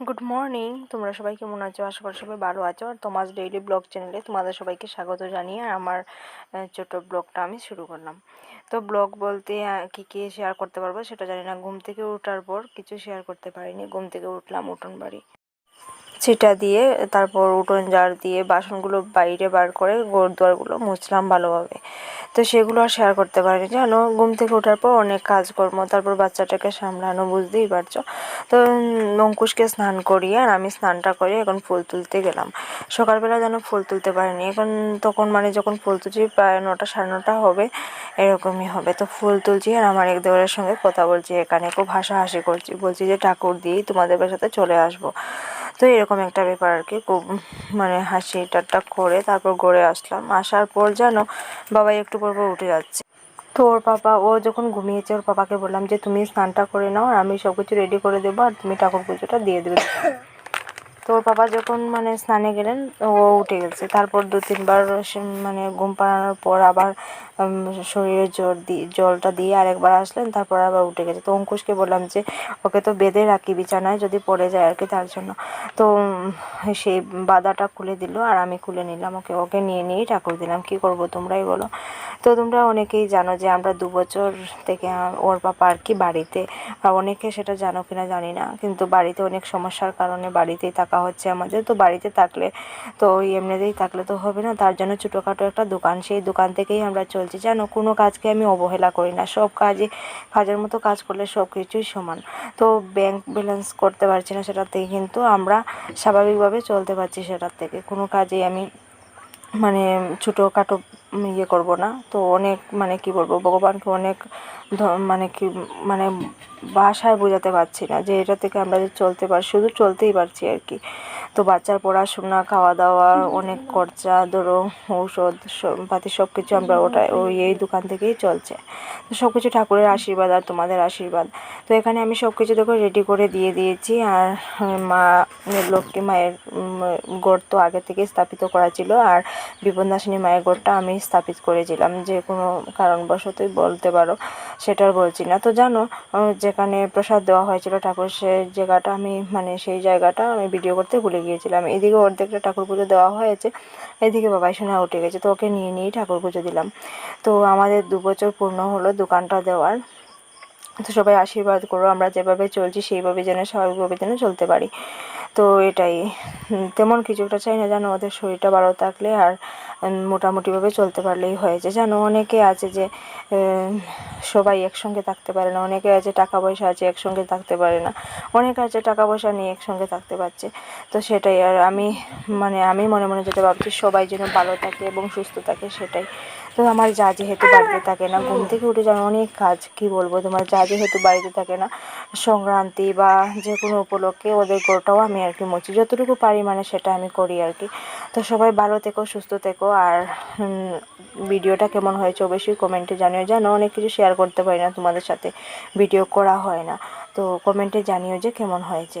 Good morning তোমরা সবাই কেমন আছো? আশা করি সবাই ভালো আছো। আর তোমার ডেইলি ব্লগ চ্যানেলে তোমাদের সবাইকে স্বাগত জানিয়ে আর আমার ছোট ব্লগটা আমি শুরু করলাম। তো ব্লগ বলতে কী কী শেয়ার করতে পারব সেটা জানি না। ঘুম থেকে ওঠার পর কিছু শেয়ার করতে পারিনি। ঘুম থেকে উঠলাম উঠোন বাড়ি। ছিটা দিয়ে, তারপর উঠোন ঝাড় দিয়ে, বাসনগুলো বাইরে বার করে ঘর দুয়ারগুলো মুছলাম ভালোভাবে। তো সেগুলো আর শেয়ার করতে পারিনি। জানো, ঘুম থেকে ওঠার পর অনেক কাজকর্ম, তারপর বাচ্চাটাকে সামলানো, বুঝতেই পারছ? তো অঙ্কুশকে স্নান করিয়ে আর আমি স্নানটা করে এখন ফুল তুলতে গেলাম। সকালবেলা যেন ফুল তুলতে পারিনি। এখন তখন মানে যখন ফুল তুলছি প্রায় নটা, সাড়ে নটা হবে, এরকমই হবে। তো ফুল তুলছি আর আমার এক দেওয়ারের সঙ্গে কথা বলছি। এখানে খুব হাসাহাসি করছি। বলছি যে, ঠাকুর দিয়েই তোমাদের বাসাতে চলে আসব। তো এরকম একটা ব্যাপার আর কি। মানে হাসি টাট্টা করে তারপর গড়ে আসলাম। আসার পর যেন বাবাই একটু পর পর উঠে যাচ্ছে। তো ওর পাপা, ও যখন ঘুমিয়েছে, ওর পাপাকে বললাম যে, তুমি স্নানটা করে নাও আর আমি সবকিছু রেডি করে দেবো আর তুমি ঠাকুর পুজোটা দিয়ে দেবে। তো ওর বাবা যখন মানে স্নানে গেলেন, ও উঠে গেছে। তারপর দু তিনবার মানে ঘুম পাড়ানোর পর আবার শরীরে জল দিয়ে জলটা দিয়ে আরেকবার আসলেন, তারপর আবার উঠে গেছে। তো অঙ্কুশকে বললাম যে, ওকে তো বেঁধে রাখি, বিছানায় যদি পড়ে যায় আর কি তার জন্য। তো সেই বাদাটা খুলে দিল আর আমি খুলে নিলাম। ওকে ওকে নিয়ে নিয়েই ঠাকুর দিলাম। কি করব তোমরাই বলো। তো তোমরা অনেকেই জানো যে আমরা দু বছর থেকে ওর পাপা আর কি বাড়িতে। অনেকে সেটা জানো কিনা জানি না। কিন্তু বাড়িতে অনেক সমস্যার কারণে বাড়িতেই থাকা হচ্ছে আমাদের তো বাড়িতে থাকলে তো ওই এমনিতেই থাকলে তো হবে না। তার জন্য ছোটোখাটো একটা দোকান। সেই দোকান থেকেই আমরা চলছি। জানো কোনো কাজকে আমি অবহেলা করি না। সব কাজে, কাজের মতো কাজ করলে সব কিছুই সমান। তো ব্যাংক ব্যালেন্স করতে পারছি না সেটার থেকে কিন্তু আমরা স্বাভাবিকভাবে চলতে পারছি সেটার থেকে। কোনো কাজেই আমি মানে ছোটোখাটো ইয়ে করব না। তো অনেক মানে কি বলব, ভগবানকে অনেক মানে কি মানে ভাষায় বোঝাতে পারছি না যে এটা থেকে আমরা যে চলতে পারি, শুধু চলতেই পারছি আর কি। তো বাচ্চার পড়াশোনা খাওয়া দাওয়া অনেক খরচা, ধরো ঔষধ পাতি সব কিছু আমরা ওটা ওই এই দোকান থেকেই চলছে। তো সব কিছু ঠাকুরের আশীর্বাদ আর তোমাদের আশীর্বাদ। তো এখানে আমি সব কিছু দেখো রেডি করে দিয়ে দিয়েছি আর মা লক্ষ্মী মায়ের গড় তো আগে থেকে স্থাপিত করা ছিল আর বিপন্নাসিনী মায়ের গড়টা আমি স্থাপিত করেছিলাম। যে কোনো কারণবশতই বলতে পারো সেটার বলছি না। তো জানো যেখানে প্রসাদ দেওয়া হয়েছিল ঠাকুর সে জায়গাটা আমি মানে সেই জায়গাটা আমি ভিডিও করতে ভুলে গিয়েছিলাম। এদিকে অর্ধেকটা ঠাকুর পুজো দেওয়া হয়েছে, এদিকে বাবাই সোনা উঠে গেছে, তো ওকে নিয়ে নিয়েই ঠাকুর পুজো দিলাম। তো আমাদের দু বছর পূর্ণ হলো দোকানটা দেওয়ার। তো সবাই আশীর্বাদ করো, আমরা যেভাবে চলছি সেইভাবে যেন স্বাভাবিকভাবে যেন চলতে পারি। তো এটাই। তেমন কিছু একটা চাই না জানো, ওদের শরীরটা ভালো থাকলে আর মোটামুটিভাবে চলতে পারলেই হয়েছে। জানো, অনেকে আছে যে সবাই একসঙ্গে থাকতে পারে না, অনেকে আছে টাকা পয়সা আছে একসঙ্গে থাকতে পারে না, অনেকে আছে টাকা পয়সা নিয়ে একসঙ্গে থাকতে পারছে। তো সেটাই, আর আমি মানে আমি মনে মনে যেটা ভাবছি, সবাই যেন ভালো থাকে এবং সুস্থ থাকে সেটাই। তো আমার যা যেহেতু বাড়িতে থাকে না। ঘুম থেকে উঠে যেন অনেক কাজ, কি বলব? তোমার যা যেহেতু বাড়িতে থাকে না। সংক্রান্তি বা যে কোনো উপলক্ষে ওদের গোটাও আমি আর কি মুছি। যতটুকু পারি মানে সেটা আমি করি আর কি। তো সবাই ভালো থেকো, সুস্থ থেকো। আর ভিডিওটা কেমন হয়েছে অবশ্যই কমেন্টে জানিও। জানো অনেক কিছু শেয়ার করতে পারি না তোমাদের সাথে। ভিডিও করা হয় না। তো কমেন্টে জানিও যে কেমন হয়েছে।